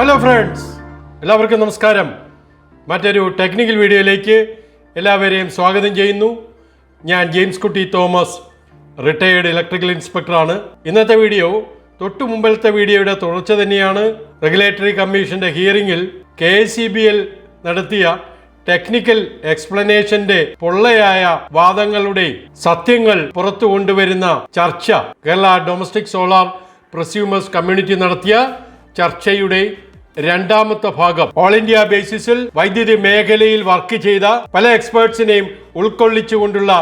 Hello friends എല്ലാവർക്കും നമസ്കാരം. മറ്റൊരു ടെക്നിക്കൽ വീഡിയോയിലേക്ക് എല്ലാവരെയും സ്വാഗതം ചെയ്യുന്നു. ഞാൻ ജെയിംസ് കുട്ടി തോമസ് റിട്ടയേർഡ് ഇലക്ട്രിക്കൽ ഇൻസ്പെക്ടറാണ് ഇന്നത്തെ വീഡിയോ തൊട്ടു മുമ്പത്തെ വീഡിയോയുടെ തുടർച്ച തന്നെയാണ്. റെഗുലേറ്ററി കമ്മീഷന്റെ ഹിയറിംഗിൽ കെ നടത്തിയ ടെക്നിക്കൽ എക്സ്പ്ലനേഷന്റെ പൊള്ളയായ വാദങ്ങളുടെ സത്യങ്ങൾ പുറത്തു കൊണ്ടുവരുന്ന ചർച്ച. Kerala domestic solar prosumers community നടത്തിയ ചർച്ചയുടെ രണ്ടാമത്തെ ഭാഗം. ഓൾ ഇന്ത്യ ബേസിസിൽ വൈദ്യുതി മേഖലയിൽ വർക്ക് ചെയ്ത പല എക്സ്പേർട്സിനെയും ഉൾക്കൊള്ളിച്ചുകൊണ്ടുള്ള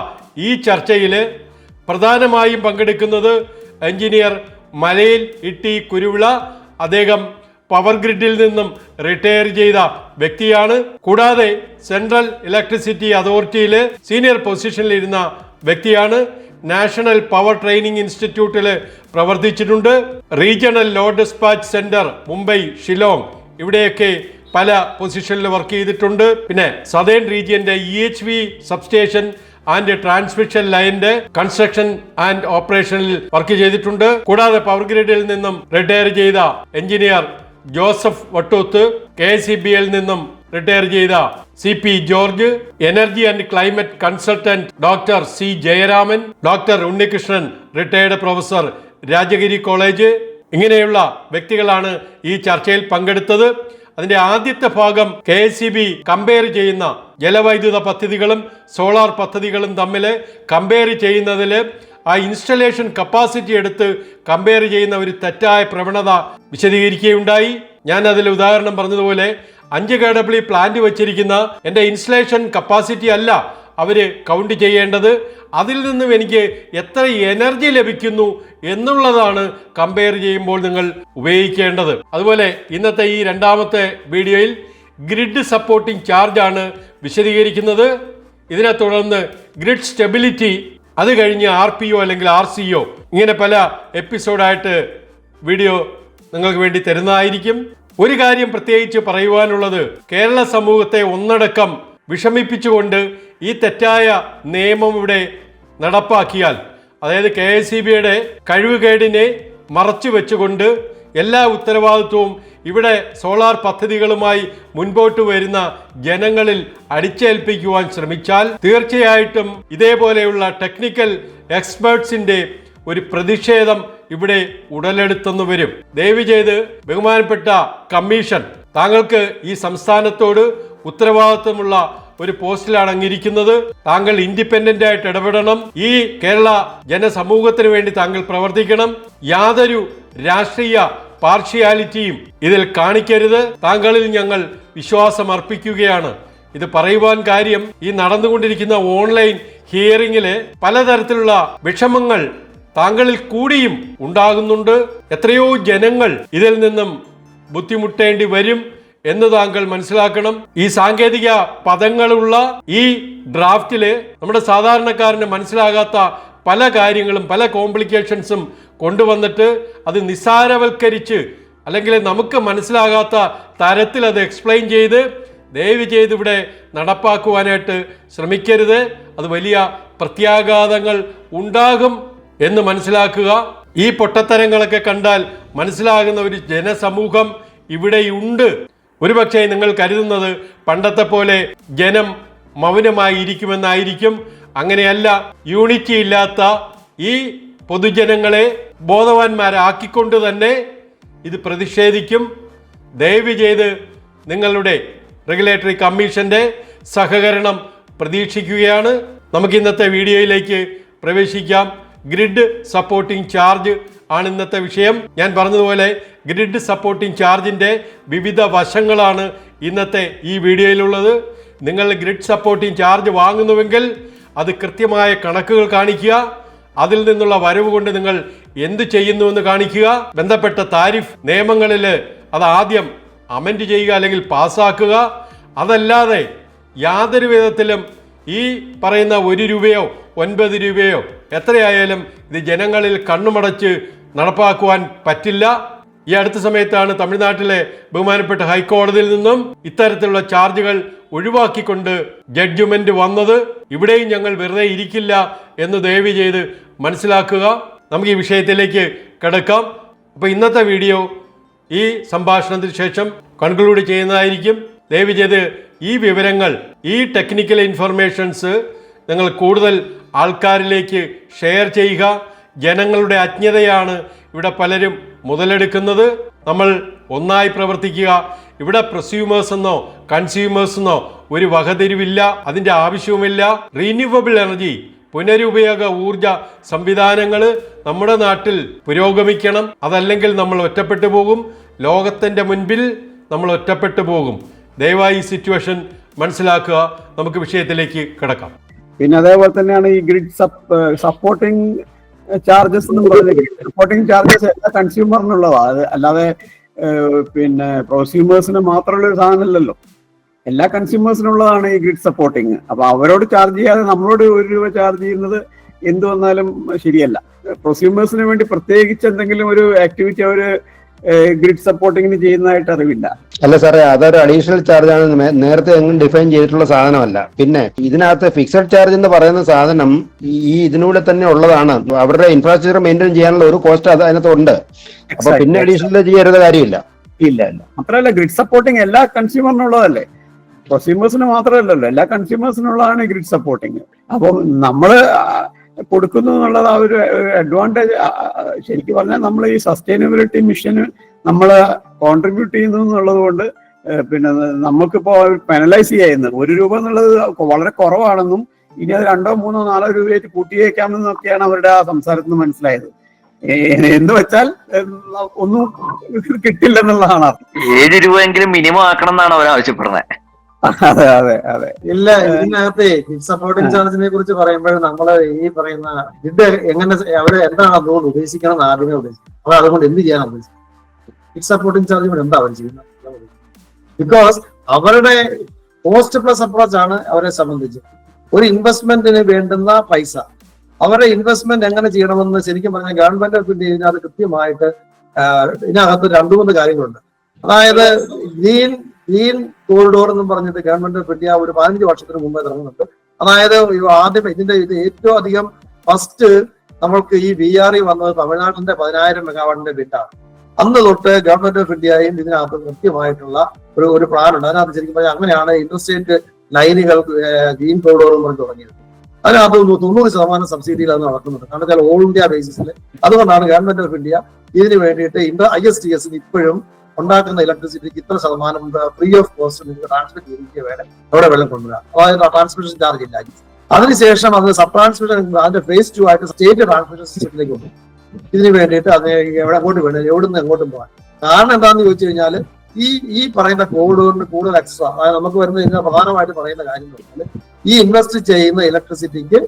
ഈ ചർച്ചയിൽ പ്രധാനമായും പങ്കെടുക്കുന്നത് എഞ്ചിനീയർ മലയിൽ ഇട്ടി കുരുവിള അദ്ദേഹം പവർ ഗ്രിഡിൽ നിന്നും റിട്ടയർ ചെയ്ത വ്യക്തിയാണ്. കൂടാതെ സെൻട്രൽ ഇലക്ട്രിസിറ്റി അതോറിറ്റിയിൽ സീനിയർ പൊസിഷനിലിരുന്ന വ്യക്തിയാണ്. നാഷണൽ പവർ ട്രെയിനിങ് ഇൻസ്റ്റിറ്റ്യൂട്ടിൽ പ്രവർത്തിച്ചിട്ടുണ്ട്. Regional load dispatch centre Mumbai Shillong ഇവിടെയൊക്കെ പല പൊസിഷനിൽ വർക്ക് ചെയ്തിട്ടുണ്ട്. പിന്നെ southern റീജിയന്റെ E H V substation and transmission ലൈനിന്റെ കൺസ്ട്രക്ഷൻ ആൻഡ് ഓപ്പറേഷനിൽ വർക്ക് ചെയ്തിട്ടുണ്ട്. കൂടാതെ പവർ ഗ്രിഡിൽ നിന്നും റിട്ടയർ ചെയ്ത engineer Joseph Vattoth K C നിന്നും റിട്ടയർ ചെയ്ത C P George energy and climate consultant doctor C Jayaraman doctor Unnikrishnan retired professor Rajagiri college. ഇങ്ങനെയുള്ള വ്യക്തികളാണ് ഈ ചർച്ചയിൽ പങ്കെടുത്തത്. അതിന്റെ ആദ്യത്തെ ഭാഗം K S E B compare ചെയ്യുന്ന ജലവൈദ്യുത പദ്ധതികളും സോളാർ പദ്ധതികളും തമ്മിൽ കമ്പയർ ചെയ്യുന്നതിൽ ആ ഇൻസ്റ്റലേഷൻ കപ്പാസിറ്റി എടുത്ത് കമ്പയർ ചെയ്യുന്ന ഒരു തെറ്റായ പ്രവണത വിശദീകരിക്കുകയുണ്ടായി. ഞാൻ അതിൽ ഉദാഹരണം പറഞ്ഞതുപോലെ അഞ്ച് കെ ഡബ്ല്യു പ്ലാന്റ് വെച്ചിരിക്കുന്ന എന്റെ ഇൻസ്റ്റലേഷൻ കപ്പാസിറ്റി അല്ല അവർ കൗണ്ട് ചെയ്യേണ്ടത്. അതിൽ നിന്നും എനിക്ക് എത്ര എനർജി ലഭിക്കുന്നു എന്നുള്ളതാണ് കമ്പയർ ചെയ്യുമ്പോൾ നിങ്ങൾ ഉപയോഗിക്കേണ്ടത്. അതുപോലെ ഇന്നത്തെ ഈ രണ്ടാമത്തെ വീഡിയോയിൽ ഗ്രിഡ് സപ്പോർട്ടിംഗ് ചാർജ് ആണ് വിശദീകരിക്കുന്നത്. ഇതിനെ തുടർന്ന് ഗ്രിഡ് സ്റ്റെബിലിറ്റി അത് കഴിഞ്ഞ് ആർ പി ഒ അല്ലെങ്കിൽ ആർ സി ഒ ഇങ്ങനെ പല എപ്പിസോഡായിട്ട് വീഡിയോ നിങ്ങൾക്ക് വേണ്ടി തരുന്നതായിരിക്കും. ഒരു കാര്യം പ്രത്യേകിച്ച് പറയുവാനുള്ളത് കേരള സമൂഹത്തെ ഒന്നടക്കം വിഷമിപ്പിച്ചുകൊണ്ട് ഈ തെറ്റായ നിയമം ഇവിടെ നടപ്പാക്കിയാൽ അതായത് കെ എസ് സി ബിയുടെ കഴിവുകേടിനെ മറച്ചു വെച്ചുകൊണ്ട് എല്ലാ ഉത്തരവാദിത്വവും ഇവിടെ സോളാർ പദ്ധതികളുമായി മുൻപോട്ട് വരുന്ന ജനങ്ങളിൽ അടിച്ചേൽപ്പിക്കുവാൻ ശ്രമിച്ചാൽ തീർച്ചയായിട്ടും ഇതേപോലെയുള്ള ടെക്നിക്കൽ എക്സ്പേർട്സിന്റെ ഒരു പ്രതിഷേധം ഇവിടെ ഉടലെടുത്തെന്ന് വരും. ദയവ് ചെയ്ത് ബഹുമാനപ്പെട്ട കമ്മീഷൻ താങ്കൾക്ക് ഈ സംസ്ഥാനത്തോട് ഉത്തരവാദിത്വമുള്ള ഒരു പോസ്റ്റിലാണ് അങ്ങിരിക്കുന്നത് താങ്കൾ ഇൻഡിപെൻഡന്റ് ആയിട്ട് ഇടപെടണം. ഈ കേരള ജനസമൂഹത്തിന് വേണ്ടി താങ്കൾ പ്രവർത്തിക്കണം. യാതൊരു രാഷ്ട്രീയ പാർഷ്യാലിറ്റിയും ഇതിൽ കാണിക്കരുത്. താങ്കളിൽ ഞങ്ങൾ വിശ്വാസം അർപ്പിക്കുകയാണ്. ഇത് പറയുവാൻ കാര്യം ഈ നടന്നുകൊണ്ടിരിക്കുന്ന ഓൺലൈൻ ഹിയറിംഗിൽ പലതരത്തിലുള്ള വിഷമങ്ങൾ താങ്കളിൽ കൂടിയും ഉണ്ടാകുന്നുണ്ട്. എത്രയോ ജനങ്ങൾ ഇതിൽ നിന്നും ബുദ്ധിമുട്ടേണ്ടി വരും എന്ന് താങ്കൾ മനസ്സിലാക്കണം. ഈ സാങ്കേതിക പദങ്ങളുള്ള ഈ ഡ്രാഫ്റ്റിൽ നമ്മുടെ സാധാരണക്കാരന് മനസ്സിലാകാത്ത പല കാര്യങ്ങളും പല കോംപ്ലിക്കേഷൻസും കൊണ്ടുവന്നിട്ട് അത് നിസ്സാരവൽക്കരിച്ച് അല്ലെങ്കിൽ നമുക്ക് മനസ്സിലാകാത്ത തരത്തിൽ അത് എക്സ്പ്ലെയിൻ ചെയ്ത് ദയവ് ചെയ്ത് ഇവിടെ നടപ്പാക്കുവാനായിട്ട് ശ്രമിക്കരുത്. അത് വലിയ പ്രത്യാഘാതങ്ങൾ ഉണ്ടാകും. എന്ന് മനസ്സിലാക്കുക. ഈ പൊട്ടത്തരങ്ങളൊക്കെ കണ്ടാൽ മനസ്സിലാകുന്ന ഒരു ജനസമൂഹം ഇവിടെയുണ്ട്. ഒരുപക്ഷെ നിങ്ങൾ കരുതുന്നത് പണ്ടത്തെ പോലെ ജനം മൗനമായി ഇരിക്കുമെന്നായിരിക്കും അങ്ങനെയല്ല യൂണിറ്റി ഇല്ലാത്ത ഈ പൊതുജനങ്ങളെ ബോധവാന്മാരാക്കിക്കൊണ്ട് തന്നെ ഇത് പ്രതിഷേധിക്കും. ദയവ് ചെയ്ത് നിങ്ങളുടെ റെഗുലേറ്ററി കമ്മീഷന്റെ സഹകരണം പ്രതീക്ഷിക്കുകയാണ്. നമുക്ക് ഇന്നത്തെ വീഡിയോയിലേക്ക് പ്രവേശിക്കാം. ഗ്രിഡ് സപ്പോർട്ടിംഗ് ചാർജ് ആണ് ഇന്നത്തെ വിഷയം. ഞാൻ പറഞ്ഞതുപോലെ ഗ്രിഡ് സപ്പോർട്ടിംഗ് ചാർജിന്റെ വിവിധ വശങ്ങളാണ് ഇന്നത്തെ ഈ വീഡിയോയിലുള്ളത്. നിങ്ങൾ ഗ്രിഡ് സപ്പോർട്ടിംഗ് ചാർജ് വാങ്ങുന്നുവെങ്കിൽ അത് കൃത്യമായ കണക്കുകൾ കാണിക്കുക. അതിൽ നിന്നുള്ള വരവ് കൊണ്ട് നിങ്ങൾ എന്ത് ചെയ്യുന്നുവെന്ന് കാണിക്കുക. ബന്ധപ്പെട്ട താരിഫ് നിയമങ്ങളിൽ അത് ആദ്യം അമെൻഡ് ചെയ്യുക അല്ലെങ്കിൽ പാസ്സാക്കുക. അതല്ലാതെ യാതൊരു വിധത്തിലും ഈ പറയുന്ന ഒരു രൂപയോ ഒൻപത് രൂപയോ? എത്രയായാലും ഇത് ജനങ്ങളിൽ കണ്ണുമടച്ച് നടപ്പാക്കുവാൻ പറ്റില്ല. ഈ അടുത്ത സമയത്താണ് തമിഴ്നാട്ടിലെ ബഹുമാനപ്പെട്ട ഹൈക്കോടതിയിൽ നിന്നും ഇത്തരത്തിലുള്ള ചാർജുകൾ ഒഴിവാക്കിക്കൊണ്ട് ജഡ്ജ്മെന്റ് വന്നത്. ഇവിടെയും ഞങ്ങൾ വെറുതെ ഇരിക്കില്ല എന്ന് ദയവ് ചെയ്ത് മനസ്സിലാക്കുക. നമുക്ക് ഈ വിഷയത്തിലേക്ക് കിടക്കാം. അപ്പോൾ ഇന്നത്തെ വീഡിയോ ഈ സംഭാഷണത്തിന് ശേഷം കൺക്ലൂഡ് ചെയ്യുന്നതായിരിക്കും. ദയവ് ചെയ്ത് ഈ വിവരങ്ങൾ ഈ ടെക്നിക്കൽ ഇൻഫർമേഷൻസ് നിങ്ങൾ കൂടുതൽ ആൾക്കാരിലേക്ക് ഷെയർ ചെയ്യുക. ജനങ്ങളുടെ അജ്ഞതയാണ് ഇവിടെ പലരും മുതലെടുക്കുന്നത്. നമ്മൾ ഒന്നായി പ്രവർത്തിക്കുക. ഇവിടെ പ്രസ്യൂമേഴ്സ് എന്നോ കൺസ്യൂമേഴ്സ് എന്നോ ഒരു വകതിരിവില്ല. അതിന്റെ ആവശ്യവുമില്ല. റീന്യൂവബിൾ എനർജി പുനരുപയോഗ ഊർജ സംവിധാനങ്ങൾ നമ്മുടെ നാട്ടിൽ പുരോഗമിക്കണം. അതല്ലെങ്കിൽ നമ്മൾ ഒറ്റപ്പെട്ടു പോകും. ലോകത്തിന്റെ മുൻപിൽ നമ്മൾ ഒറ്റപ്പെട്ടു പോകും. ദയവായി സിറ്റുവേഷൻ മനസ്സിലാക്കുക. നമുക്ക് വിഷയത്തിലേക്ക് കിടക്കാം. പിന്നെ അതേപോലെ തന്നെയാണ് ഈ ഗ്രിഡ് സപ്പോർട്ടിംഗ് ചാർജസ് എന്ന് പറയുന്നത് സപ്പോർട്ടിംഗ് ചാർജസ് എല്ലാ കൺസ്യൂമറിനുള്ളതാണ് അത് അല്ലാതെ പിന്നെ പ്രൊസ്യൂമേഴ്സിന് മാത്രമുള്ള ഒരു സാധനമല്ലല്ലോ. എല്ലാ കൺസ്യൂമേഴ്സിനുള്ളതാണ് ഈ ഗ്രിഡ് സപ്പോർട്ടിങ് അപ്പൊ അവരോട് ചാർജ് ചെയ്യാതെ നമ്മളോട് ഒരു രൂപ ചാർജ് ചെയ്യുന്നത് എന്തു വന്നാലും ശരിയല്ല. പ്രൊസ്യൂമേഴ്സിന് വേണ്ടി പ്രത്യേകിച്ച് എന്തെങ്കിലും ഒരു ആക്ടിവിറ്റി അവർ ഗ്രിഡ് സപ്പോർട്ടിങ്ങിന് ചെയ്യുന്നതായിട്ട് അറിവില്ല. അല്ല സാറേ അതൊരു അഡീഷണൽ ചാർജ് ആണ്. നേരത്തെ എങ്ങും ഡിഫൈൻ ചെയ്തിട്ടുള്ള സാധനമല്ല. പിന്നെ ഇതിനകത്ത് ഫിക്സഡ് ചാർജ് എന്ന് പറയുന്ന സാധനം ഈ ഇതിനൂടെ തന്നെ ഉള്ളതാണ്. അവരുടെ ഇൻഫ്രാസ്ട്രക്ചർ മെയിന്റെയിൻ ചെയ്യാനുള്ള ഒരു കോസ്റ്റ് അത് അതിനകത്തുണ്ട് അപ്പൊ പിന്നെ അഡീഷണൽ ചെയ്യരുത് കാര്യമില്ല. ഇല്ല ഇല്ല. മാത്രമല്ല ഗ്രിഡ് സപ്പോർട്ടിങ് എല്ലാ കൺസ്യൂമറിനുള്ളതല്ലേ പ്രൊസ്യൂമേഴ്സിന് മാത്രമല്ലല്ലോ. എല്ലാ കൺസ്യൂമേഴ്സിനുള്ളതാണ് ഗ്രിഡ് സപ്പോർട്ടിങ് അപ്പം നമ്മൾ കൊടുക്കുന്നു എന്നുള്ളത് ആ ഒരു അഡ്വാന്റേജ് ശരിക്കും പറഞ്ഞാൽ നമ്മൾ ഈ സസ്റ്റൈനബിലിറ്റി മിഷന് നമ്മൾ കോൺട്രിബ്യൂട്ട് ചെയ്യുന്നു എന്നുള്ളത് കൊണ്ട് പിന്നെ നമുക്കിപ്പോൾ പെനലൈസ് ചെയ്യുന്നത് ഒരു രൂപ എന്നുള്ളത് വളരെ കുറവാണെന്നും ഇനി അത് രണ്ടോ മൂന്നോ നാലോ രൂപയായിട്ട് കൂട്ടിയേക്കാമെന്നൊക്കെയാണ് അവരുടെ ആ സംസാരത്തിൽ നിന്ന് മനസ്സിലായത്. എന്ന് വെച്ചാൽ ഒന്നും കിട്ടില്ലെന്നുള്ളതാണ്. ഏഴ് രൂപയെങ്കിലും മിനിമം ആക്കണം എന്നാണ് അവർ ആവശ്യപ്പെടുന്നത്. അതെ അതെ അതെ. ഇല്ല ഇതിനകത്ത് സപ്പോർട്ടിംഗ് ചാർജിനെ കുറിച്ച് പറയുമ്പോൾ നമ്മൾ ഈ പറയുന്ന ഇത് എങ്ങനെ അവിടെ എന്താണ് അതുകൊണ്ട് ഉദ്ദേശിക്കണം എന്ന് ആദ്യമേ ഉദ്ദേശിക്കണം അവർ അതുകൊണ്ട് എന്ത് ചെയ്യാൻ ഉദ്ദേശിക്കുന്നത് ഫിക്സ് സപ്പോർട്ടിംഗ് ചാർജ് കൊണ്ട് എന്താ അവർ ചെയ്യുന്നത്? ബിക്കോസ് അവരുടെ പോസ്റ്റ് പ്ലസ് അപ്രോച്ച് ആണ് അവരെ സംബന്ധിച്ച്. ഒരു ഇൻവെസ്റ്റ്മെന്റിന് വേണ്ടുന്ന പൈസ. അവരുടെ ഇൻവെസ്റ്റ്മെന്റ് എങ്ങനെ ചെയ്യണമെന്ന് ശരിക്കും പറഞ്ഞാൽ ഗവൺമെന്റ് ഓഫ് ഇന്ത്യ ഇതിനകത്ത് കൃത്യമായിട്ട് ഇതിനകത്ത് രണ്ടു മൂന്ന് കാര്യങ്ങളുണ്ട്. അതായത് ഗ്രീൻ ഗ്രീൻ കോറിഡോർ എന്ന് പറഞ്ഞിട്ട് ഗവൺമെന്റ് ഓഫ് ഇന്ത്യ ഒരു പതിനഞ്ച് വർഷത്തിന് മുമ്പേ തുടങ്ങുന്നുണ്ട്. അതായത് ആദ്യം ഇതിന്റെ ഇത് ഏറ്റവും അധികം ഫസ്റ്റ് നമ്മൾക്ക് ഈ വി ആർ ഇ വന്നത് തമിഴ്നാട്ടിന്റെ പതിനായിരം മെഗാവാട്ടിന്റെ ബിറ്റാണ് അന്ന് തൊട്ട് ഗവൺമെന്റ് ഓഫ് ഇന്ത്യയും ഇതിനകത്ത് കൃത്യമായിട്ടുള്ള ഒരു ഒരു പ്ലാൻ ഉണ്ട്. അതിനകത്ത് ശരിക്കും പറഞ്ഞാൽ അങ്ങനെയാണ് ഇന്റർസ്റ്റേറ്റ് ലൈനുകൾ ഗ്രീൻ കോറിഡോർ എന്ന് പറഞ്ഞ് തുടങ്ങിയത്. അതിനകത്ത് തൊണ്ണൂറ് ശതമാനം സബ്സിഡിയിൽ അത് നടക്കുന്നുണ്ട് കാരണം വെച്ചാൽ ഓൾ ഇന്ത്യ ബേസിസിൽ അതുകൊണ്ടാണ് ഗവൺമെന്റ് ഓഫ് ഇന്ത്യ ഇതിന് വേണ്ടിയിട്ട് ഇന്ത്യ ഐ എസ് ടി എസിന് ഇപ്പോഴും ഉണ്ടാക്കുന്ന ഇലക്ട്രിസിറ്റിക്ക് ഇത്ര ശതമാനം ഫ്രീ ഓഫ് കോസ്റ്റ് നിങ്ങൾക്ക് ട്രാൻസ്മിറ്റ് ചെയ്തിരിക്കുക വേണം അവിടെ വെള്ളം കൊണ്ടുവരാം അതായത് ട്രാൻസ്മിഷൻ ചാർജ് ഇല്ല. അതിനുശേഷം അത് സബ് ട്രാൻസ്മിഷൻ അതിന്റെ ഫേസ് ടു ആയിട്ട് സ്റ്റേറ്റ് ട്രാൻസ്മിഷൻ സിസ്റ്റത്തിലേക്ക് കൊണ്ടു ഇതിന് വേണ്ടിയിട്ട് അത് എവിടെ അങ്ങോട്ട് വേണം എവിടുന്ന് എങ്ങോട്ടും പോകാൻ. കാരണം എന്താണെന്ന് ചോദിച്ചു കഴിഞ്ഞാൽ ഈ ഈ പറയുന്ന കോഡുകളിന് കൂടുതൽ എക്സ്ട്രാ അതായത് നമുക്ക് വരുന്ന ഇതിന് പ്രധാനമായിട്ട് പറയുന്ന കാര്യം എന്ന് പറഞ്ഞാൽ ഈ ഇൻവെസ്റ്റ് ചെയ്യുന്ന ഇലക്ട്രിസിറ്റിക്ക്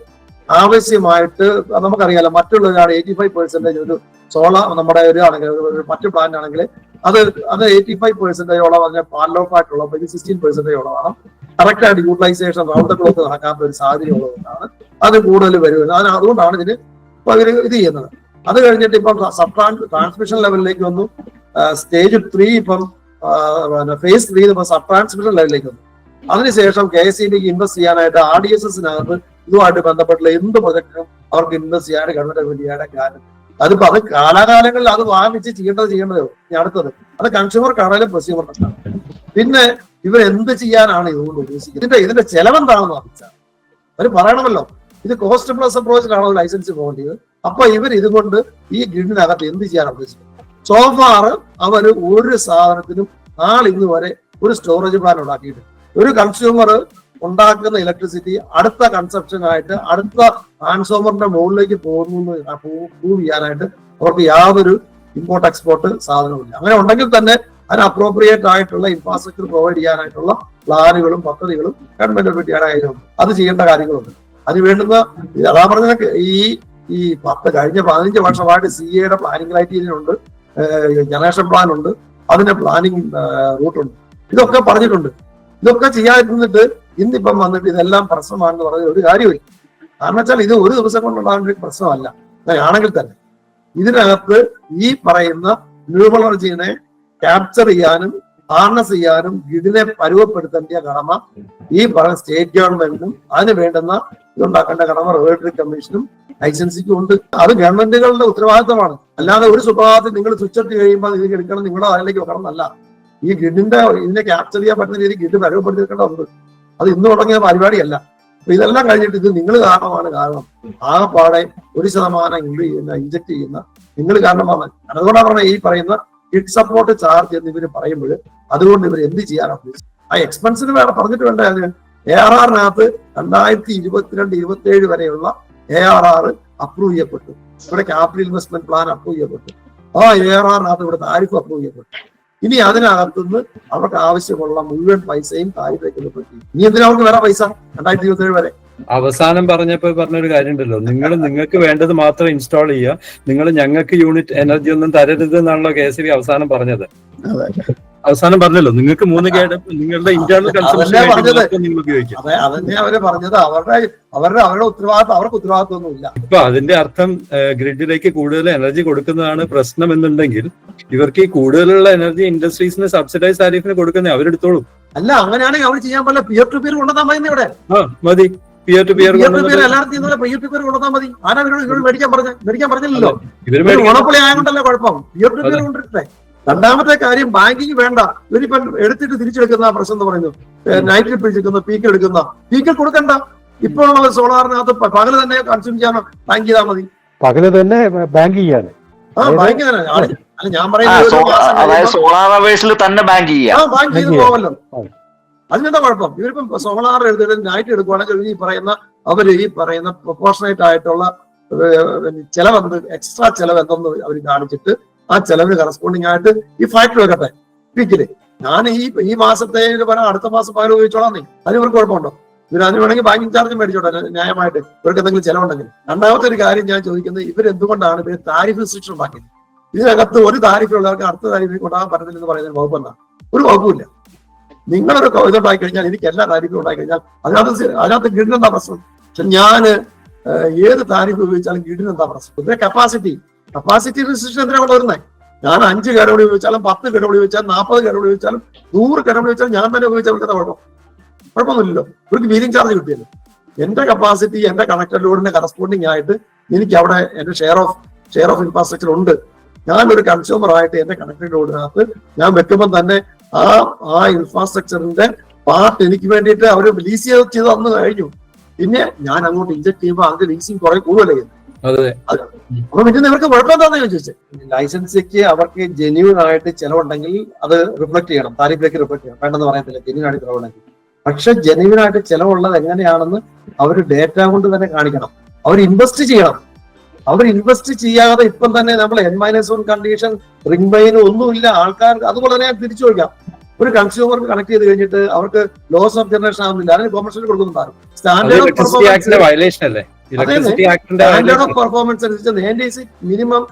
ആവശ്യമായിട്ട് നമുക്കറിയാലോ മറ്റുള്ള ഒരാൾ എയ്റ്റി ഫൈവ് പെർസെന്റേജ് ഒരു സോളാർ നമ്മുടെ ഒരു ആണെങ്കിൽ ഒരു മറ്റു പ്ലാന്റ് ആണെങ്കിൽ അത് അത് എയ്റ്റി ഫൈവ് പെർസെന്റേജോളം അതിന്റെ പാർലോഫ് ആയിട്ടുള്ള ഇത് സിക്സ്റ്റീൻ പെർസെന്റേജോളമാണ് കറക്റ്റ് ആയിട്ട് യൂട്ടിലൈസേഷൻ റൗണ്ട് ക്ലോക്ക് നടക്കാത്ത ഒരു സാഹചര്യം ഉള്ളതുകൊണ്ടാണ് അത് കൂടുതൽ വരുന്നത്. അതിന് അതുകൊണ്ടാണ് ഇതിന് ഇവർ ഇത് ചെയ്യുന്നത്. അത് കഴിഞ്ഞിട്ട് ഇപ്പം സബ് ട്രാൻസ്മിഷൻ ലെവലിലേക്ക് വന്നു. സ്റ്റേജ് ത്രീ ഇപ്പം ഫേസ് ത്രീ ഇപ്പം സബ് ട്രാൻസ്മിഷൻ ലെവലിലേക്ക് വന്നു. അതിനുശേഷം കെ എസ് സി ബിക്ക് ഇൻവെസ്റ്റ് ചെയ്യാനായിട്ട് ആർ ഡി എസ് എസിനകത്ത് ഇതുമായിട്ട് ബന്ധപ്പെട്ടുള്ള എന്ത് പ്രൊജക്റ്റിനും അവർക്ക് ഇൻവെസ്റ്റ് ചെയ്യാൻ ഗവൺമെന്റ് ഓഫ് ഇന്ത്യയുടെ കാര്യം അതിപ്പോ അത് കാലാകാലങ്ങളിൽ അത് വാങ്ങിച്ച് ചെയ്യേണ്ടത് ചെയ്യേണ്ടത് അടുത്തത് അത് കൺസ്യൂമർ കാണാനും പ്രസ്യൂമർ പിന്നെ ഇവർ എന്ത് ചെയ്യാനാണ് ഇതുകൊണ്ട് ഉദ്ദേശിക്കുന്നത്? ഇതിന്റെ ഇതിന്റെ ചെലവെന്താണെന്ന് അറിയിച്ചാൽ അവർ പറയണമല്ലോ. ഇത് കോസ്റ്റ് പ്ലസ് അപ്രോച്ചിലാണോ ലൈസൻസ് പോകേണ്ടത്. അപ്പൊ ഇവർ ഇതുകൊണ്ട് ഈ ഗ്രിഡിനകത്ത് എന്ത് ചെയ്യാൻ ഉദ്ദേശിക്കുന്നത്? സോഫാർ അവർ ഒരു സാധനത്തിനും നാളിന്ന് വരെ ഒരു സ്റ്റോറേജ് പ്ലാൻ ഉണ്ടാക്കിയിട്ടുണ്ട് ഒരു കൺസ്യൂമർ ഉണ്ടാക്കുന്ന ഇലക്ട്രിസിറ്റി അടുത്ത കൺസെപ്ഷനായിട്ട് അടുത്ത ട്രാൻസ്ഫോമറിന്റെ മുകളിലേക്ക് പോകുന്നു പ്രൂവ് ചെയ്യാനായിട്ട് അവർക്ക് യാതൊരു ഇമ്പോർട്ട് എക്സ്പോർട്ട് സാധനവുമില്ല. അങ്ങനെ ഉണ്ടെങ്കിൽ തന്നെ അതിന് അപ്രോപ്രിയേറ്റ് ആയിട്ടുള്ള ഇൻഫ്രാസ്ട്രക്ചർ പ്രൊവൈഡ് ചെയ്യാനായിട്ടുള്ള പ്ലാനുകളും പദ്ധതികളും ഗവൺമെന്റ് ഓഫ് അത് ചെയ്യേണ്ട കാര്യങ്ങളുണ്ട്. അതിന് വേണ്ടുന്ന അതാ പറഞ്ഞ ഈ ഈ പത്ത് കഴിഞ്ഞ പതിനഞ്ച് വർഷമായിട്ട് സി എയുടെ പ്ലാനിംഗ് ക്രൈറ്റീരിയനുണ്ട് ജനറേഷൻ പ്ലാൻ ഉണ്ട്. അതിന്റെ പ്ലാനിങ് റൂട്ടുണ്ട് ഇതൊക്കെ പറഞ്ഞിട്ടുണ്ട്. ഇതൊക്കെ ചെയ്യാതിരുന്നിട്ട് ഇന്നിപ്പം വന്നിട്ട് ഇതെല്ലാം പ്രശ്നമാണെന്ന് പറഞ്ഞ ഒരു കാര്യമില്ല കാരണം വെച്ചാൽ ഇത് ഒരു ദിവസം കൊണ്ടുണ്ടാകുന്ന ഒരു പ്രശ്നമല്ല. അങ്ങനെയാണെങ്കിൽ തന്നെ ഇതിനകത്ത് ഈ പറയുന്ന എനർജീനെ ക്യാപ്ചർ ചെയ്യാനും ഹാർണസ് ചെയ്യാനും ഇതിനെ പരുവപ്പെടുത്തേണ്ട കടമ ഈ പറഞ്ഞ സ്റ്റേറ്റ് ഗവൺമെന്റിനും അതിന് വേണ്ടുന്ന ഇതുണ്ടാക്കേണ്ട കടമ റെഗുലേറ്ററി കമ്മീഷനും ലൈസൻസിക്കും ഉണ്ട്. അത് ഗവൺമെന്റുകളുടെ ഉത്തരവാദിത്തമാണ്. അല്ലാതെ ഒരു സുപ്രഭാതത്തിൽ നിങ്ങൾ സ്വിച്ച് ഇട്ട് കഴിയുമ്പോൾ ഇത് എടുക്കണം നിങ്ങളുടെ അതിലേക്ക് വെക്കണം എന്നല്ല. ഈ ഗ്രിഡിന്റെ ഇതിനെ ക്യാപ്ചർ ചെയ്യാൻ പറ്റുന്ന രീതിയിൽ ഗ്രിഡ് പരമപ്പെടുത്തിയിരിക്കേണ്ടതുണ്ട് അത് ഇന്ന് തുടങ്ങിയ പരിപാടിയല്ല. അപ്പൊ ഇതെല്ലാം കഴിഞ്ഞിട്ട് ഇത് നിങ്ങൾ കാരണമാണ് കാരണം. ആ പാടെ ഒരു ശതമാനം ഇഞ്ചക്ട് ചെയ്യുന്ന നിങ്ങൾ കാരണമാണ്. അതുകൊണ്ടാണ് പറഞ്ഞത് ഈ പറയുന്ന കിഡ് സപ്പോർട്ട് ചാർജ് എന്ന് ഇവർ പറയുമ്പോൾ അതുകൊണ്ട് ഇവർ എന്ത് ചെയ്യാനാണ് ആ എക്സ്പെൻസിന് വേണം പറഞ്ഞിട്ട് വേണ്ട അതിന്? എ ആർ ആറിനകത്ത് രണ്ടായിരത്തി ഇരുപത്തിരണ്ട് ഇരുപത്തി ഏഴ് വരെയുള്ള എ ആർ ആർ അപ്രൂവ് ചെയ്യപ്പെട്ടു. ഇവിടെ ക്യാപിറ്റൽ ഇൻവെസ്റ്റ്മെന്റ് പ്ലാൻ അപ്രൂവ് ചെയ്യപ്പെട്ടു. ആ എ ആർ ആറിനകത്ത് ഇവിടെ താരിഫ് അപ്രൂവ് ചെയ്യപ്പെട്ടു. ഇനി അതിനകത്തുനിന്ന് അവർക്ക് ആവശ്യമുള്ള മുഴുവൻ പൈസയും താരിഫിലേക്ക് പറ്റി ഇനി എന്തിനാ അവർക്ക് വേറെ പൈസ? രണ്ടായിരത്തി ഇരുപത്തി ഏഴ് വരെ. അവസാനം പറഞ്ഞപ്പോ പറഞ്ഞൊരു കാര്യം ഉണ്ടല്ലോ നിങ്ങൾ നിങ്ങൾക്ക് വേണ്ടത് മാത്രം ഇൻസ്റ്റാൾ ചെയ്യുക. നിങ്ങൾ ഞങ്ങൾക്ക് യൂണിറ്റ് എനർജി ഒന്നും തരരുത് എന്നാണല്ലോ കെ എസ് അവസാനം പറഞ്ഞത്. അവസാനം പറഞ്ഞല്ലോ നിങ്ങൾക്ക് മൂന്ന് കേട് നിങ്ങളുടെ ഇന്റേണൽ കൺസംപ്ഷൻ പറഞ്ഞത്. കൺസംഷൻ നിങ്ങൾ ഉപയോഗിക്കാം. അതന്നെ അവർ പറഞ്ഞത്? അവരുടെ അവരുടെ അവരുടെ ഉത്തരവാദിത്വം അവർക്ക് ഉത്തരവാദിത്വമൊന്നുമില്ല ഇപ്പൊ അതിന്റെ അർത്ഥം ഗ്രിഡിലേക്ക് കൂടുതൽ എനർജി കൊടുക്കുന്നതാണ് പ്രശ്നം എന്നുണ്ടെങ്കിൽ ഇവർക്ക് ഈ കൂടുതലുള്ള എനർജി ഇൻഡസ്ട്രീസിന് സബ്സിഡൈസ് താരിഫിന് കൊടുക്കുന്നേ അവരെടുത്തോളും. അല്ല അങ്ങനെയാണെങ്കിൽ അവർ ചെയ്യാൻ പറ്റില്ല പിയർ ടു പിയർ കൊണ്ടുവന്നാൽ മതി ഇവിടെ. ആ മതി. Peer to peer peer to peer മതി. ആരാ ഇവരോട് ഇവരോട് മേടിക്കാൻ പറഞ്ഞ മേടിക്കാൻ പറഞ്ഞില്ലല്ലോ. കുഴപ്പം? പിയർ ടു പിയർ കൊണ്ടിട്ടേ രണ്ടാമത്തെ കാര്യം ബാങ്കിങ് വേണ്ട. ഇവരിപ്പം എടുത്തിട്ട് തിരിച്ചെടുക്കുന്ന പ്രശ്നം എന്ന് പറയുന്നു നൈറ്റിൽ പിടിച്ചെടുക്കുന്ന പീക്ക് എടുക്കുന്ന. പീക്ക് കൊടുക്കണ്ട. ഇപ്പോൾ സോളാറിനകത്ത് പകൽ തന്നെ കൺസ്യൂം ചെയ്യാൻ ബാങ്ക് ചെയ്താൽ മതി. പകൽ തന്നെ ബാങ്ക് ചെയ്യാണ് ആ ബാങ്ക് തന്നെ അല്ല ഞാൻ പറയുന്നത് സോളാർ അവേഴ്സിൽ തന്നെ ബാങ്ക് ചെയ്യാം. ബാങ്ക് ചെയ്ത് പോവല്ലോ. അതിനെന്താ കുഴപ്പം? ഇവരിപ്പം സോളാർ എടുത്തിട്ട് നൈറ്റ് എടുക്കുവാണെങ്കിൽ ഈ പറയുന്ന അവർ ഈ പറയുന്ന പ്രൊപ്പോർഷനേറ്റ് ആയിട്ടുള്ള ചെലവ് ചെലവെന്ത് എക്സ്ട്രാ ചെലവ് എന്തെന്ന് അവർ കാണിച്ചിട്ട് ആ ചെലവിന് കറസ്പോണ്ടിങ് ആയിട്ട് ഈ ഫാക്ടറി വെക്കട്ടെ വീക്കിൽ ഞാൻ ഈ ഈ മാസത്തെ പറഞ്ഞാൽ അടുത്ത മാസം പകരം ഉപയോഗിച്ചോളാം നീ. അതിന് ഇവർക്ക് കുഴപ്പമുണ്ടോ? ഇവർ അതിന് വേണമെങ്കിൽ ബാങ്കിങ് ചാർജ് മേടിച്ചോട്ടെ ന്യായമായിട്ട്. ഇവർക്ക് എന്തെങ്കിലും ചെലവുണ്ടെങ്കിൽ. രണ്ടാമത്തെ ഒരു കാര്യം ഞാൻ ചോദിക്കുന്നത് ഇവർ എന്തുകൊണ്ടാണ് ഇവർ താരിഫ് റിസ്ട്രിക്ഷൻ ഉണ്ടാക്കിയത്? ഇതിനകത്ത് ഒരു താരിഫുള്ളവർക്ക് അടുത്ത താരിഫിൽ കൊണ്ടാകാൻ പറ്റത്തില്ലെന്ന് പറയുന്ന വകുപ്പ് എന്താ? ഒരു വകുപ്പില്ല നിങ്ങളൊരു ഇതുണ്ടായി കഴിഞ്ഞാൽ എനിക്ക് എല്ലാ താരിഫും ഉണ്ടായി കഴിഞ്ഞാൽ അതിനകത്ത് അതിനകത്ത് ഗിഡിന് എന്താ പ്രശ്നം? പക്ഷെ ഞാൻ ഏത് താരിഫ് ഉപയോഗിച്ചാലും ഗിഡിന് എന്താ പ്രശ്നം ഇതിന്റെ കപ്പാസിറ്റി കപ്പാസിറ്റി റെസ്ട്രിക്ഷൻ എന്തിനാണ് കൊണ്ടുവരുന്നത് ഞാൻ അഞ്ച് കടപടി ഉപയോഗിച്ചാലും പത്ത് കടപടി ഉപയോഗിച്ചാലും നാൽപ്പത് കടപടി ഉപയോഗിച്ചാലും നൂറ് കടപടി ഉപയോഗിച്ചാലും ഞാൻ തന്നെ ഉപയോഗിച്ചാൽ അവർക്ക് എന്താ കുഴപ്പം. കുഴപ്പമൊന്നുമില്ലല്ലോ. ഇവർക്ക് വീലിംഗ് ചാർജ് കിട്ടിയല്ലോ. എന്റെ കപ്പാസിറ്റി എന്റെ കണക്ടർ ലോഡിന്റെ കറസ്പോണ്ടിങ് ആയിട്ട് എനിക്ക് അവിടെ എന്റെ share of share of infrastructure ഉണ്ട്. ഞാൻ ഒരു കൺസ്യൂമർ ആയിട്ട് എന്റെ കണക്ടർ ലോഡിനകത്ത് ഞാൻ വെക്കുമ്പോൾ തന്നെ ആ ആ ഇൻഫ്രാസ്ട്രക്ചറിന്റെ പാർട്ട് എനിക്ക് വേണ്ടിയിട്ട് അവർ ലീസ് ചെയ്ത് ചെയ്ത് തന്നു കഴിഞ്ഞു. പിന്നെ ഞാൻ അങ്ങോട്ട് ഇഞ്ചക്ട് ചെയ്യുമ്പോൾ അതിന്റെ ലീസിങ് കുറെ കൂടുതലേ അതെ. അപ്പൊ പിന്നെ ഇവർക്ക് കുഴപ്പമെന്താന്ന് ഞാൻ ചോദിച്ചത് ലൈസൻസിക്ക് അവർക്ക് ജെന്യൂൺ ആയിട്ട് ചിലവുണ്ടെങ്കിൽ അത് റിഫ്ലക്ട് ചെയ്യണം. താരിഫിലേക്ക് റിഫ്ലക്ട് ചെയ്യണം. വേണ്ടെന്ന് പറയത്തില്ല. ജെന്യൂൺ ആയിട്ട് ചിലവുണ്ടെങ്കിൽ. പക്ഷെ ജെന്യൂൺ ആയിട്ട് ചിലവുള്ളത് എങ്ങനെയാണെന്ന് അവർ ഡേറ്റ കൊണ്ട് തന്നെ കാണിക്കണം. അവർ ഇൻവെസ്റ്റ് ചെയ്യണം. അവർ ഇൻവെസ്റ്റ് ചെയ്യാതെ ഇപ്പം തന്നെ നമ്മൾ N minus one condition ring ബൈന് ഒന്നുമില്ല. ആൾക്കാർ അതുപോലെ തന്നെ തിരിച്ചു വയ്ക്കാം ഒരു കൺസ്യൂമർക്ക് കണക്ട് ചെയ്ത് കഴിഞ്ഞിട്ട് അവർക്ക് ലോസ് ഓഫ് ജനറേഷൻ ആവുന്നില്ല. അതിന് കൊമേഴ്ഷ്യൽ കൊടുക്കുന്നുണ്ടാകും സ്റ്റാൻഡേർഡ് ഓഫ് പെർഫോമൻസ് അനുസരിച്ച്. നയന്റി മിനിമം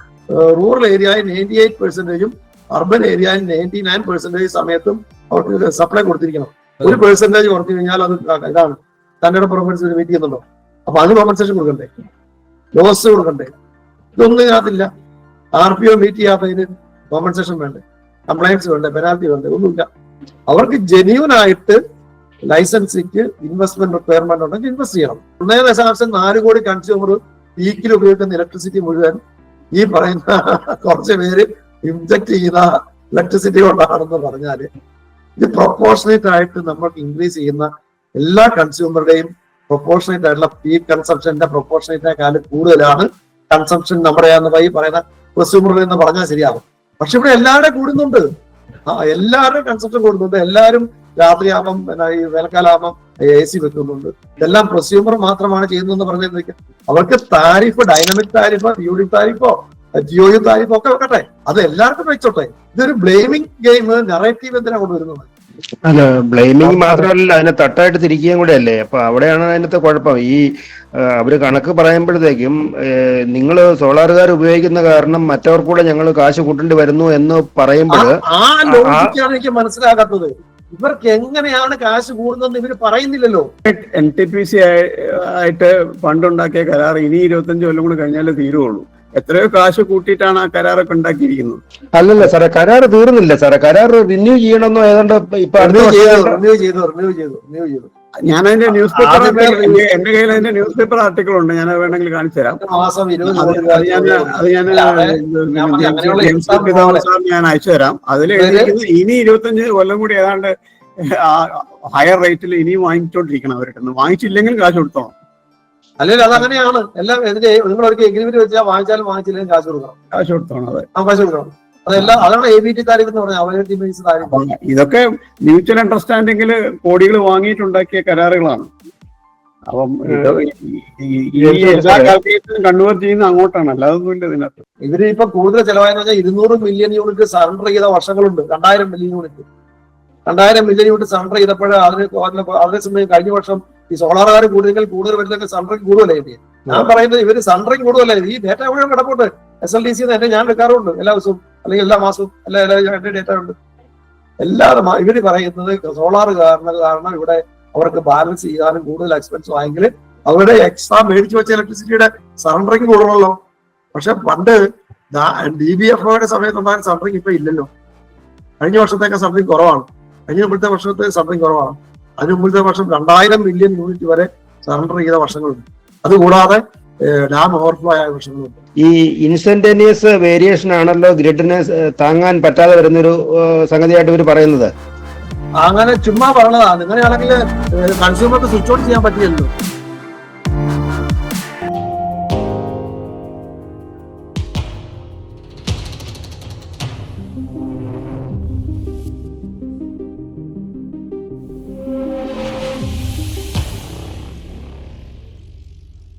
റൂറൽ ഏരിയയിൽ നയന്റി എയ്റ്റ് പെർസെന്റേജും അർബൻ ഏരിയയിൽ നയന്റി നയൻ പെർസെന്റേജ് സമയത്തും അവർക്ക് സപ്ലൈ കൊടുത്തിരിക്കണം. ഒരു പെർസെന്റേജ് കുറച്ചു കഴിഞ്ഞാൽ അത് ഇതാണ്. സ്റ്റാൻഡേർഡ് പെർഫോമൻസ് മീറ്റ് ചെയ്യുന്നുണ്ടോ? അപ്പൊ അത് കോമ്പൻസേഷൻ കൊടുക്കണ്ടേ? ലോസ് കൊടുക്കണ്ടേ? ഇതൊന്നും ഇതിനകത്തില്ല. ആർ പി ഒ മീറ്റ് ചെയ്യാത്തതിന് കോമ്പൻസേഷൻ വേണ്ടേ? കംപ്ലയൻസ് വേണ്ടേ? പെനാൽറ്റി വേണ്ടേ? ഒന്നുമില്ല. അവർക്ക് ജെന്യൂൻ ആയിട്ട് ലൈസൻസിക്ക് ഇൻവെസ്റ്റ്മെന്റ് റിക്വയർമെന്റ് ഉണ്ടെങ്കിൽ ഇൻവെസ്റ്റ് ചെയ്യണം. ഒന്നേ ദശാംശം നാല് കോടി കൺസ്യൂമർ പീക്കിൽ ഉപയോഗിക്കുന്ന ഇലക്ട്രിസിറ്റി മുഴുവൻ ഈ പറയുന്ന കുറച്ച് പേര് ഇൻജക്ട് ചെയ്ത ഇലക്ട്രിസിറ്റി കൊണ്ടാണെന്ന് പറഞ്ഞാൽ ഇത് പ്രൊപ്പോർഷണേറ്റ് ആയിട്ട് നമ്മൾക്ക് ഇൻക്രീസ് ചെയ്യുന്ന എല്ലാ കൺസ്യൂമറുടെയും പ്രൊപ്പോർഷനേറ്റ് ആയിട്ടുള്ള പീക്ക് കൺസംഷന്റെ പ്രൊപ്പോർഷനേറ്റ് കാലം കൂടുതലാണ് കൺസംഷൻ നമ്മുടെ എന്ന് പറയുന്ന കൺസ്യൂമർ എന്ന് പറഞ്ഞാൽ ശരിയാകും പക്ഷെ ഇവിടെ എല്ലാവരുടെ കൂടുന്നുണ്ട്. ആ എല്ലാവരുടെയും കൺസംഷൻ കൂടുന്നുണ്ട്. എല്ലാവരും രാത്രിയാകുമ്പം പിന്നെ ഈ വേനൽക്കാലാകുമ്പം എ സി വെക്കുന്നുണ്ട്. ഇതെല്ലാം പ്രൊസ്യൂമർ മാത്രമാണ് ചെയ്യുന്നതെന്ന് പറഞ്ഞിരിക്കുക അവർക്ക് താരിഫ് ഡൈനാമിക് താരിഫ് യൂണിക് താരിഫോ ജിയോയു താരിഫോ ഒക്കെ വെക്കട്ടെ. അത് എല്ലാവർക്കും വെച്ചോട്ടെ. ഇതൊരു ബ്ലെയിമിംഗ് ഗെയിം നറേറ്റീവ് എന്തിനാണ് കൊണ്ടുവരുന്നത്? അല്ല ബ്ലെയിമിങ് മാത്രമല്ല അതിനെ തട്ടായിട്ട് തിരിക്കുകയും കൂടെ അല്ലേ അപ്പൊ അവിടെയാണ് അതിനകത്തെ കുഴപ്പം. ഈ അവർ കണക്ക് പറയുമ്പോഴത്തേക്കും നിങ്ങൾ സോളാറുകാർ ഉപയോഗിക്കുന്ന കാരണം മറ്റവർക്കൂടെ ഞങ്ങൾ കാശ് കൂട്ടേണ്ടി വരുന്നു എന്ന് പറയുമ്പോൾ ആ- ആ ലോജിക്കാണ് എനിക്ക് മനസ്സിലാകാത്തത്. ഇവർക്ക് എങ്ങനെയാണ് കാശ് കൂടുന്നതെന്ന് ഇവർ പറയുന്നില്ലല്ലോ. എൻ ടി പി സി ആയിട്ട് പണ്ടുണ്ടാക്കിയ കരാർ ഇനി ഇരുപത്തഞ്ച് കൊല്ലം കൂടി കഴിഞ്ഞാലേ തീരുവുള്ളൂ എത്രയോ കാശ് കൂട്ടിയിട്ടാണ് ആ കരാറൊക്കെ ഉണ്ടാക്കിയിരിക്കുന്നത്. അല്ലല്ല സാറേ കരാർ തീർന്നില്ല സാറേ. കരാർ റിന്യൂ ചെയ്യണമെന്നോ ഏതാണ്ട് ഇപ്പൊ ഞാൻ അതിന്റെ ന്യൂസ് പേപ്പർ എന്റെ കയ്യിൽ അതിന്റെ ന്യൂസ് പേപ്പർ ആർട്ടിക്കിൾ ഉണ്ട്. ഞാൻ അത് വേണമെങ്കിൽ കാണിച്ചു തരാം. അത് ഞാൻ അത് ഞാൻ അയച്ചു തരാം. അതിൽ എഴുതിയിരിക്കുന്നത് ഇനി ഇരുപത്തഞ്ച് കൊല്ലം കൂടി ഏതാണ്ട് ഹയർ റേറ്റിൽ ഇനിയും വാങ്ങിച്ചോണ്ടിരിക്കണം അവരുടെ വാങ്ങിച്ചില്ലെങ്കിൽ കാശ് കൊടുത്തോണം അല്ലെങ്കിൽ അത് അങ്ങനെയാണ്. എല്ലാം എന്റെ നിങ്ങൾ ഒരു എഗ്രിമെന്റ് വെച്ചാൽ വാങ്ങിച്ചാലും വാങ്ങിച്ചില്ലെങ്കിലും കാശ് കൊടുക്കണം. കാശ് കൊടുക്കണം അതെ. ആ കാശ് കൊടുക്കണം. അതെല്ലാം അതാണ് എ ബി ടി താരിഫ് എന്ന് പറഞ്ഞാൽ അവൈലബിലിറ്റി ബേസ് താരിഫ് ഇതൊക്കെ മ്യൂച്വൽ അണ്ടർസ്റ്റാൻഡിങ്ങിൽ കോടികൾ വാങ്ങിയിട്ടുണ്ടാക്കിയ കരാറുകളാണ്. അപ്പം കൺവേർട്ട് ചെയ്യുന്ന അങ്ങോട്ടാണ്. അല്ലാതെ ഒന്നുമില്ല ഇതിനകത്ത്. ഇവർ ഇപ്പൊ കൂടുതൽ ചെലവായെന്ന് വെച്ചാൽ ഇരുന്നൂറ് മില്യൺ യൂണിറ്റ് സറണ്ടർ ചെയ്ത വർഷങ്ങളുണ്ട്. രണ്ടായിരം മില്യൺ യൂണിറ്റ് രണ്ടായിരം മില്യൺ യൂണിറ്റ് സറണ്ടർ ചെയ്തപ്പോഴേ അതിന് അതിന് അതേ സമയം കഴിഞ്ഞ വർഷം ഈ സോളാറുകാർ കൂടുതൽ കൂടുതൽ വരുന്നൊക്കെ സൺറിങ് കൂടുതലായി ഞാൻ പറയുന്നത് ഇവർ സൺറിങ് കൂടുതലായി ഈ ഡേറ്റ മുഴുവൻ കിടപ്പുണ്ട്. എസ് എൽ ഡി സി തന്നെ ഞാൻ എടുക്കാറുണ്ട് എല്ലാ ദിവസവും അല്ലെങ്കിൽ എല്ലാ മാസവും എല്ലാ എല്ലാ എന്റെ ഡേറ്റ ഉണ്ട്. എല്ലാ ഇവർ പറയുന്നത് സോളാർ കാരണം കാരണം ഇവിടെ അവർക്ക് ബാലൻസ് ചെയ്യാനും കൂടുതൽ എക്സ്പെൻസ് ആയെങ്കിൽ അവരുടെ എക്സ്ട്രാ മേടിച്ചു വെച്ച ഇലക്ട്രിസിറ്റിയുടെ സറണ്ടറിങ് കൂടണമല്ലോ പക്ഷെ പണ്ട് ഡി ബി എഫ് ഒയുടെ സമയത്തൊന്നും സറണ്ടറിങ് ഇപ്പൊ ഇല്ലല്ലോ. കഴിഞ്ഞ വർഷത്തേക്ക് സറണ്ടറിങ് കുറവാണ്. കഴിഞ്ഞ മുമ്പത്തെ വർഷത്തെ സറണ്ടറിങ് കുറവാണ്. അതിന് മുമ്പത്തെ വർഷം രണ്ടായിരം മില്യൺ യൂണിറ്റ് വരെ സറണ്ടർ ചെയ്ത വർഷങ്ങളുണ്ട്. അതുകൂടാതെ ഡാം ഓവർഫ്ലോ ആയ വർഷങ്ങളുണ്ട്. ഈ ഇൻസ്റ്റന്റേനിയസ് വേരിയേഷൻ ആണല്ലോ ഗ്രിഡിന് താങ്ങാൻ പറ്റാതെ വരുന്നൊരു സംഗതിയായിട്ട് ഇവർ പറയുന്നത്. അങ്ങനെ ചുമ്മാ പറഞ്ഞതാണ് അങ്ങനെയാണെങ്കിൽ കൺസ്യൂമർക്ക് സ്വിച്ച് ഓൺ ചെയ്യാൻ പറ്റില്ലല്ലോ.